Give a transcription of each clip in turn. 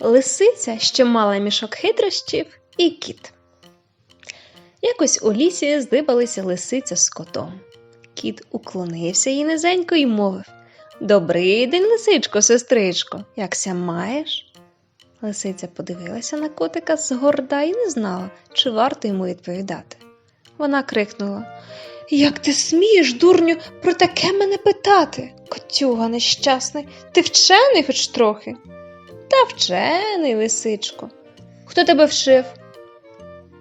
лисиця, що мала мішок хитрощів, і кіт. Якось у лісі здибалися лисиця з котом. Кіт уклонився їй низенько і мовив Добрий день, лисичко, сестричко, якся маєш? Лисиця подивилася на котика згорда і не знала, чи варто йому відповідати. Вона крикнула Як ти смієш, дурню, про таке мене питати? Котюга нещасний, ти вчений хоч трохи? Та вчений, лисичко. Хто тебе вшив?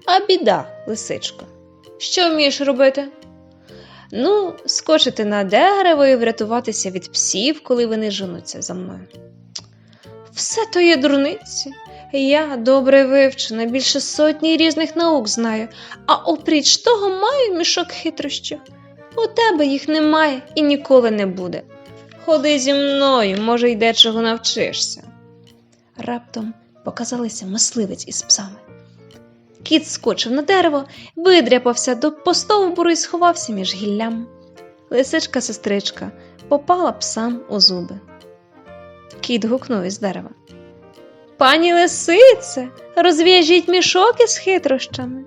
А біда, лисичко. Що вмієш робити? Ну, скочити на дерево і врятуватися від псів, коли вони женуться за мною. Все то є дурниці. Я добре вивчена, більше сотні різних наук знаю, а опріч того маю мішок хитрощів. У тебе їх немає і ніколи не буде. Ходи зі мною, може, й дечого навчишся. Раптом показалися мисливець із псами. Кіт скочив на дерево, видряпався до постовбуру і сховався між гіллям. Лисичка сестричка попала псам у зуби. Кіт гукнув із дерева. Пані лисице, розв'яжіть мішок із хитрощами.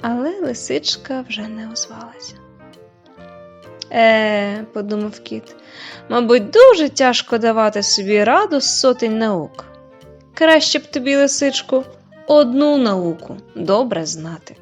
Але лисичка вже не озвалася. Е, подумав кіт, мабуть, дуже тяжко давати собі раду з сотень наук. Краще б тобі, лисичку, одну науку добре знати.